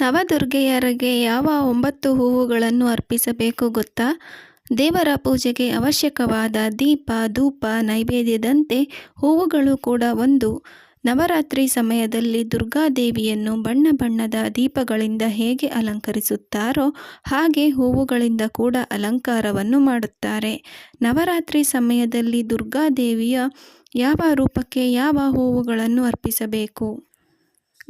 ನವದುರ್ಗೆಯರಿಗೆ ಯಾವ ಒಂಬತ್ತು ಹೂವುಗಳನ್ನು ಅರ್ಪಿಸಬೇಕು ಗೊತ್ತಾ? ದೇವರ ಪೂಜೆಗೆ ಅವಶ್ಯಕವಾದ ದೀಪ, ಧೂಪ, ನೈವೇದ್ಯದಂತೆ ಹೂವುಗಳು ಕೂಡ ಒಂದು. ನವರಾತ್ರಿ ಸಮಯದಲ್ಲಿ ದುರ್ಗಾದೇವಿಯನ್ನು ಬಣ್ಣ ಬಣ್ಣದ ದೀಪಗಳಿಂದ ಹೇಗೆ ಅಲಂಕರಿಸುತ್ತಾರೋ ಹಾಗೆ ಹೂವುಗಳಿಂದ ಕೂಡ ಅಲಂಕಾರವನ್ನು ಮಾಡುತ್ತಾರೆ. ನವರಾತ್ರಿ ಸಮಯದಲ್ಲಿ ದುರ್ಗಾದೇವಿಯ ಯಾವ ರೂಪಕ್ಕೆ ಯಾವ ಹೂವುಗಳನ್ನು ಅರ್ಪಿಸಬೇಕು?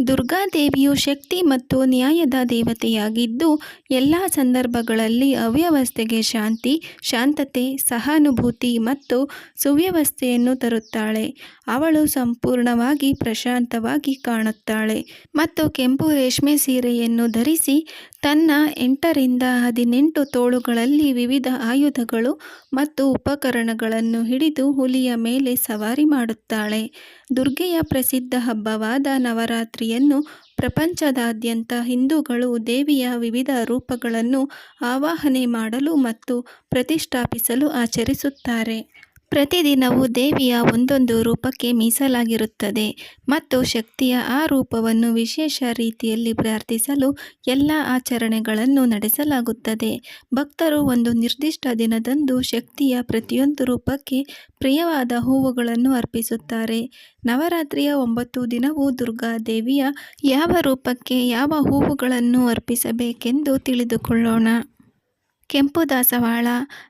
ದುರ್ಗಾದೇವಿಯು ಶಕ್ತಿ ಮತ್ತು ನ್ಯಾಯದ ದೇವತೆಯಾಗಿದ್ದು, ಎಲ್ಲ ಸಂದರ್ಭಗಳಲ್ಲಿ ಅವ್ಯವಸ್ಥೆಗೆ ಶಾಂತಿ, ಶಾಂತತೆ, ಸಹಾನುಭೂತಿ ಮತ್ತು ಸುವ್ಯವಸ್ಥೆಯನ್ನು ತರುತ್ತಾಳೆ. ಅವಳು ಸಂಪೂರ್ಣವಾಗಿ ಪ್ರಶಾಂತವಾಗಿ ಕಾಣುತ್ತಾಳೆ ಮತ್ತು ಕೆಂಪು ರೇಷ್ಮೆ ಸೀರೆಯನ್ನು ಧರಿಸಿ ತನ್ನ ಎಂಟರಿಂದ ಹದಿನೆಂಟು ತೋಳುಗಳಲ್ಲಿ ವಿವಿಧ ಆಯುಧಗಳು ಮತ್ತು ಉಪಕರಣಗಳನ್ನು ಹಿಡಿದು ಹುಲಿಯ ಮೇಲೆ ಸವಾರಿ ಮಾಡುತ್ತಾಳೆ. ದುರ್ಗೆಯ ಪ್ರಸಿದ್ಧ ಹಬ್ಬವಾದ ನವರಾತ್ರಿಯನ್ನು ಪ್ರಪಂಚದಾದ್ಯಂತ ಹಿಂದೂಗಳು ದೇವಿಯ ವಿವಿಧ ರೂಪಗಳನ್ನು ಆವಾಹನೆ ಮಾಡಲು ಮತ್ತು ಪ್ರತಿಷ್ಠಾಪಿಸಲು ಆಚರಿಸುತ್ತಾರೆ. ಪ್ರತಿದಿನವೂ ದೇವಿಯ ಒಂದೊಂದು ರೂಪಕ್ಕೆ ಮೀಸಲಾಗಿರುತ್ತದೆ ಮತ್ತು ಶಕ್ತಿಯ ಆ ರೂಪವನ್ನು ವಿಶೇಷ ರೀತಿಯಲ್ಲಿ ಪ್ರಾರ್ಥಿಸಲು ಎಲ್ಲ ಆಚರಣೆಗಳನ್ನು ನಡೆಸಲಾಗುತ್ತದೆ. ಭಕ್ತರು ಒಂದು ನಿರ್ದಿಷ್ಟ ದಿನದಂದು ಶಕ್ತಿಯ ಪ್ರತಿಯೊಂದು ರೂಪಕ್ಕೆ ಪ್ರಿಯವಾದ ಹೂವುಗಳನ್ನು ಅರ್ಪಿಸುತ್ತಾರೆ. ನವರಾತ್ರಿಯ ಒಂಬತ್ತು ದಿನವೂ ದುರ್ಗಾ ದೇವಿಯ ಯಾವ ರೂಪಕ್ಕೆ ಯಾವ ಹೂವುಗಳನ್ನು ಅರ್ಪಿಸಬೇಕೆಂದು ತಿಳಿದುಕೊಳ್ಳೋಣ. ಕೆಂಪು ದಾಸವಾಳ,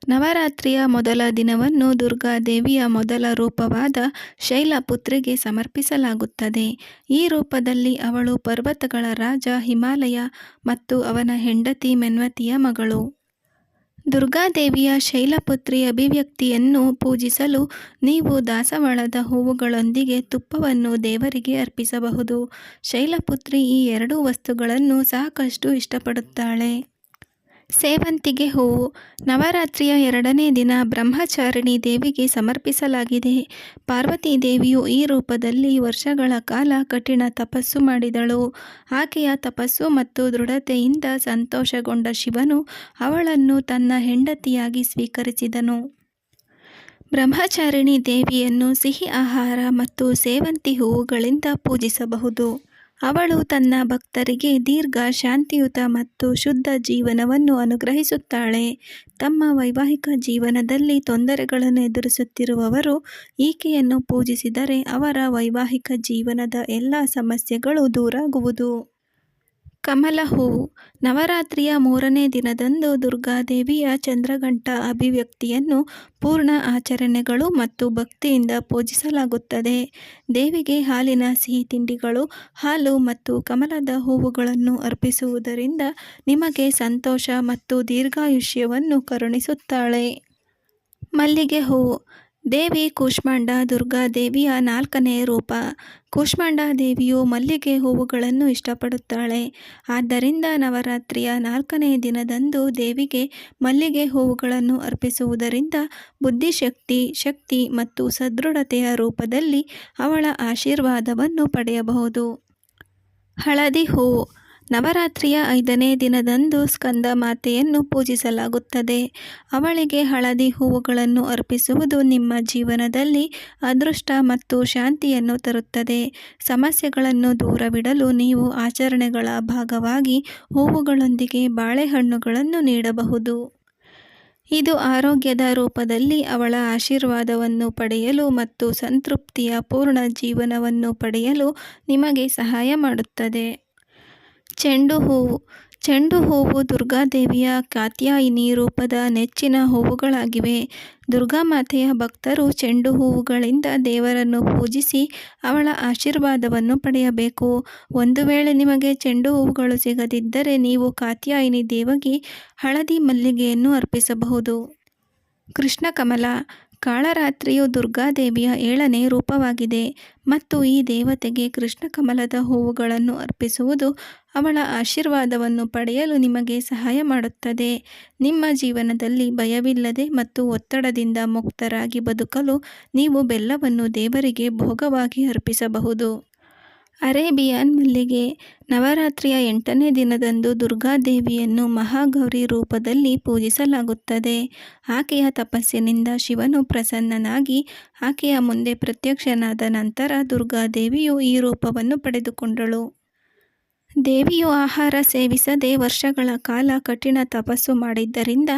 ನವರಾತ್ರಿಯ ಮೊದಲ ದಿನವನ್ನು ದುರ್ಗಾದೇವಿಯ ಮೊದಲ ರೂಪವಾದ ಶೈಲಪುತ್ರಿಗೆ ಸಮರ್ಪಿಸಲಾಗುತ್ತದೆ. ಈ ರೂಪದಲ್ಲಿ ಅವಳು ಪರ್ವತಗಳ ರಾಜ, ಹಿಮಾಲಯ ಮತ್ತು ಅವನ ಹೆಂಡತಿ ಮೆನ್ವತಿಯ ಮಗಳು. ದುರ್ಗಾದೇವಿಯ ಶೈಲಪುತ್ರಿ ಅಭಿವ್ಯಕ್ತಿಯನ್ನು ಪೂಜಿಸಲು ನೀವು ದಾಸವಾಳದ ಹೂವುಗಳೊಂದಿಗೆ ತುಪ್ಪವನ್ನು ದೇವರಿಗೆ ಅರ್ಪಿಸಬಹುದು. ಶೈಲಪುತ್ರಿ ಈ ಎರಡೂ ವಸ್ತುಗಳನ್ನು ಸಾಕಷ್ಟು ಇಷ್ಟಪಡುತ್ತಾಳೆ. ಸೇವಂತಿಗೆ ಹೂವು. ನವರಾತ್ರಿಯ ಎರಡನೇ ದಿನ ಬ್ರಹ್ಮಚಾರಿಣಿ ದೇವಿಗೆ ಸಮರ್ಪಿಸಲಾಗಿದೆ. ಪಾರ್ವತಿ ದೇವಿಯು ಈ ರೂಪದಲ್ಲಿ ವರ್ಷಗಳ ಕಾಲ ಕಠಿಣ ತಪಸ್ಸು ಮಾಡಿದಳು. ಆಕೆಯ ತಪಸ್ಸು ಮತ್ತು ದೃಢತೆಯಿಂದ ಸಂತೋಷಗೊಂಡ ಶಿವನು ಅವಳನ್ನು ತನ್ನ ಹೆಂಡತಿಯಾಗಿ ಸ್ವೀಕರಿಸಿದನು. ಬ್ರಹ್ಮಚಾರಿಣಿ ದೇವಿಯನ್ನು ಸಿಹಿ ಆಹಾರ ಮತ್ತು ಸೇವಂತಿ ಹೂವುಗಳಿಂದ ಪೂಜಿಸಬಹುದು. ಅವಳು ತನ್ನ ಭಕ್ತರಿಗೆ ದೀರ್ಘ ಶಾಂತಿಯುತ ಮತ್ತು ಶುದ್ಧ ಜೀವನವನ್ನು ಅನುಗ್ರಹಿಸುತ್ತಾಳೆ. ತಮ್ಮ ವೈವಾಹಿಕ ಜೀವನದಲ್ಲಿ ತೊಂದರೆಗಳನ್ನು ಎದುರಿಸುತ್ತಿರುವವರು ಈಕೆಯನ್ನು ಪೂಜಿಸಿದರೆ ಅವರ ವೈವಾಹಿಕ ಜೀವನದ ಎಲ್ಲ ಸಮಸ್ಯೆಗಳು ದೂರಾಗುವುದು. ಕಮಲ ಹೂವು ನವರಾತ್ರಿಯ ಮೂರನೇ ದಿನದಂದು ದುರ್ಗಾದೇವಿಯ ಚಂದ್ರಘಂಟ ಅಭಿವ್ಯಕ್ತಿಯನ್ನು ಪೂರ್ಣ ಆಚರಣೆಗಳು ಮತ್ತು ಭಕ್ತಿಯಿಂದ ಪೂಜಿಸಲಾಗುತ್ತದೆ. ದೇವಿಗೆ ಹಾಲಿನ ಸಿಹಿ ತಿಂಡಿಗಳು, ಹಾಲು ಮತ್ತು ಕಮಲದ ಹೂವುಗಳನ್ನು ಅರ್ಪಿಸುವುದರಿಂದ ನಿಮಗೆ ಸಂತೋಷ ಮತ್ತು ದೀರ್ಘಾಯುಷ್ಯವನ್ನು ಕರುಣಿಸುತ್ತಾಳೆ. ಮಲ್ಲಿಗೆ ಹೂವು ದೇವಿ ಕೂಷ್ಮಾಂಡ ದುರ್ಗಾದೇವಿಯ ನಾಲ್ಕನೇ ರೂಪ. ಕೂಷ್ಮಾಂಡ ದೇವಿಯು ಮಲ್ಲಿಗೆ ಹೂವುಗಳನ್ನು ಇಷ್ಟಪಡುತ್ತಾಳೆ. ಆದ್ದರಿಂದ ನವರಾತ್ರಿಯ ನಾಲ್ಕನೇ ದಿನದಂದು ದೇವಿಗೆ ಮಲ್ಲಿಗೆ ಹೂವುಗಳನ್ನು ಅರ್ಪಿಸುವುದರಿಂದ ಬುದ್ಧಿಶಕ್ತಿ, ಶಕ್ತಿ ಮತ್ತು ಸದೃಢತೆಯ ರೂಪದಲ್ಲಿ ಅವಳ ಆಶೀರ್ವಾದವನ್ನು ಪಡೆಯಬಹುದು. ಹಳದಿ ಹೂವು ನವರಾತ್ರಿಯ ಐದನೇ ದಿನದಂದು ಸ್ಕಂದ ಮಾತೆಯನ್ನು ಪೂಜಿಸಲಾಗುತ್ತದೆ. ಅವಳಿಗೆ ಹಳದಿ ಹೂವುಗಳನ್ನು ಅರ್ಪಿಸುವುದು ನಿಮ್ಮ ಜೀವನದಲ್ಲಿ ಅದೃಷ್ಟ ಮತ್ತು ಶಾಂತಿಯನ್ನು ತರುತ್ತದೆ. ಸಮಸ್ಯೆಗಳನ್ನು ದೂರವಿಡಲು ನೀವು ಆಚರಣೆಗಳ ಭಾಗವಾಗಿ ಹೂವುಗಳೊಂದಿಗೆ ಬಾಳೆಹಣ್ಣುಗಳನ್ನು ನೀಡಬಹುದು. ಇದು ಆರೋಗ್ಯದ ರೂಪದಲ್ಲಿ ಅವಳ ಆಶೀರ್ವಾದವನ್ನು ಪಡೆಯಲು ಮತ್ತು ಸಂತೃಪ್ತಿಯ ಪೂರ್ಣ ಜೀವನವನ್ನು ಪಡೆಯಲು ನಿಮಗೆ ಸಹಾಯ ಮಾಡುತ್ತದೆ. ಚೆಂಡು ಹೂವು. ಚೆಂಡು ಹೂವು ದುರ್ಗಾದೇವಿಯ ಕಾತ್ಯಾಯಿನಿ ರೂಪದ ನೆಚ್ಚಿನ ಹೂವುಗಳಾಗಿವೆ. ದುರ್ಗಾಮಾತೆಯ ಭಕ್ತರು ಚೆಂಡು ಹೂವುಗಳಿಂದ ದೇವರನ್ನು ಪೂಜಿಸಿ ಅವಳ ಆಶೀರ್ವಾದವನ್ನು ಪಡೆಯಬೇಕು. ಒಂದು ವೇಳೆ ನಿಮಗೆ ಚೆಂಡು ಹೂವುಗಳು ಸಿಗದಿದ್ದರೆ ನೀವು ಕಾತ್ಯಾಯಿನಿ ದೇವಗೆ ಹಳದಿ ಮಲ್ಲಿಗೆಯನ್ನು ಅರ್ಪಿಸಬಹುದು. ಕೃಷ್ಣ ಕಮಲ. ಕಾಳರಾತ್ರಿಯು ದುರ್ಗಾದೇವಿಯ ಏಳನೇ ರೂಪವಾಗಿದೆ ಮತ್ತು ಈ ದೇವತೆಗೆ ಕೃಷ್ಣ ಕಮಲದ ಹೂವುಗಳನ್ನು ಅರ್ಪಿಸುವುದು ಅವಳ ಆಶೀರ್ವಾದವನ್ನು ಪಡೆಯಲು ನಿಮಗೆ ಸಹಾಯ ಮಾಡುತ್ತದೆ. ನಿಮ್ಮ ಜೀವನದಲ್ಲಿ ಭಯವಿಲ್ಲದೆ ಮತ್ತು ಒತ್ತಡದಿಂದ ಮುಕ್ತರಾಗಿ ಬದುಕಲು ನೀವು ಬೆಲ್ಲವನ್ನು ದೇವರಿಗೆ ಭೋಗವಾಗಿ ಅರ್ಪಿಸಬಹುದು. ಅರೇಬಿಯನ್ ಮಲ್ಲಿಗೆ ನವರಾತ್ರಿಯ ಎಂಟನೇ ದಿನದಂದು ದುರ್ಗಾದೇವಿಯನ್ನು ಮಹಾಗೌರಿ ರೂಪದಲ್ಲಿ ಪೂಜಿಸಲಾಗುತ್ತದೆ. ಆಕೆಯ ತಪಸ್ಸಿನಿಂದ ಶಿವನು ಪ್ರಸನ್ನನಾಗಿ ಆಕೆಯ ಮುಂದೆ ಪ್ರತ್ಯಕ್ಷನಾದ ನಂತರ ದುರ್ಗಾದೇವಿಯು ಈ ರೂಪವನ್ನು ಪಡೆದುಕೊಂಡಳು. ದೇವಿಯು ಆಹಾರ ಸೇವಿಸದೆ ವರ್ಷಗಳ ಕಾಲ ಕಠಿಣ ತಪಸ್ಸು ಮಾಡಿದ್ದರಿಂದ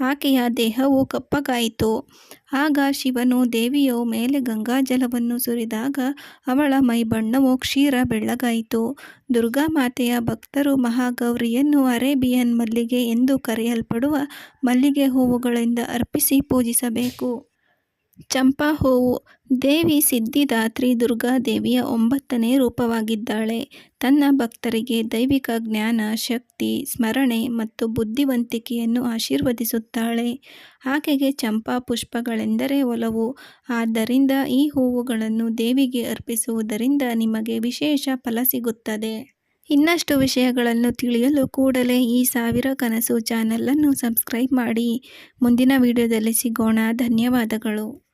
ಆಕೆಯ ದೇಹವು ಕಪ್ಪಗಾಯಿತು. ಆಗ ಶಿವನು ದೇವಿಯ ಮೇಲೆ ಗಂಗಾಜಲವನ್ನು ಸುರಿದಾಗ ಅವಳ ಮೈಬಣ್ಣವು ಕ್ಷೀರ ಬೆಳ್ಳಗಾಯಿತು. ದುರ್ಗಾ ಮಾತೆಯ ಭಕ್ತರು ಮಹಾಗೌರಿಯನ್ನು ಅರೇಬಿಯನ್ ಮಲ್ಲಿಗೆ ಎಂದು ಕರೆಯಲ್ಪಡುವ ಮಲ್ಲಿಗೆ ಹೂವುಗಳಿಂದ ಅರ್ಪಿಸಿ ಪೂಜಿಸಬೇಕು. ಚಂಪಾ ಹೂವು ದೇವಿ ಸಿದ್ಧಿದಾತ್ರಿ ದುರ್ಗಾದೇವಿಯ ಒಂಬತ್ತನೇ ರೂಪವಾಗಿದ್ದಾಳೆ. ತನ್ನ ಭಕ್ತರಿಗೆ ದೈವಿಕ ಜ್ಞಾನ, ಶಕ್ತಿ, ಸ್ಮರಣೆ ಮತ್ತು ಬುದ್ಧಿವಂತಿಕೆಯನ್ನು ಆಶೀರ್ವದಿಸುತ್ತಾಳೆ. ಆಕೆಗೆ ಚಂಪಾ ಪುಷ್ಪಗಳೆಂದರೆ ಒಲವು. ಆದ್ದರಿಂದ ಈ ಹೂವುಗಳನ್ನು ದೇವಿಗೆ ಅರ್ಪಿಸುವುದರಿಂದ ನಿಮಗೆ ವಿಶೇಷ ಫಲ ಸಿಗುತ್ತದೆ. ಇನ್ನಷ್ಟು ವಿಷಯಗಳನ್ನು ತಿಳಿಯಲು ಕೂಡಲೇ ಈ ಸಾವಿರ ಕನಸು ಚಾನಲನ್ನು ಸಬ್ಸ್ಕ್ರೈಬ್ ಮಾಡಿ. ಮುಂದಿನ ವಿಡಿಯೋದಲ್ಲಿ ಸಿಗೋಣ ಧನ್ಯವಾದಗಳು.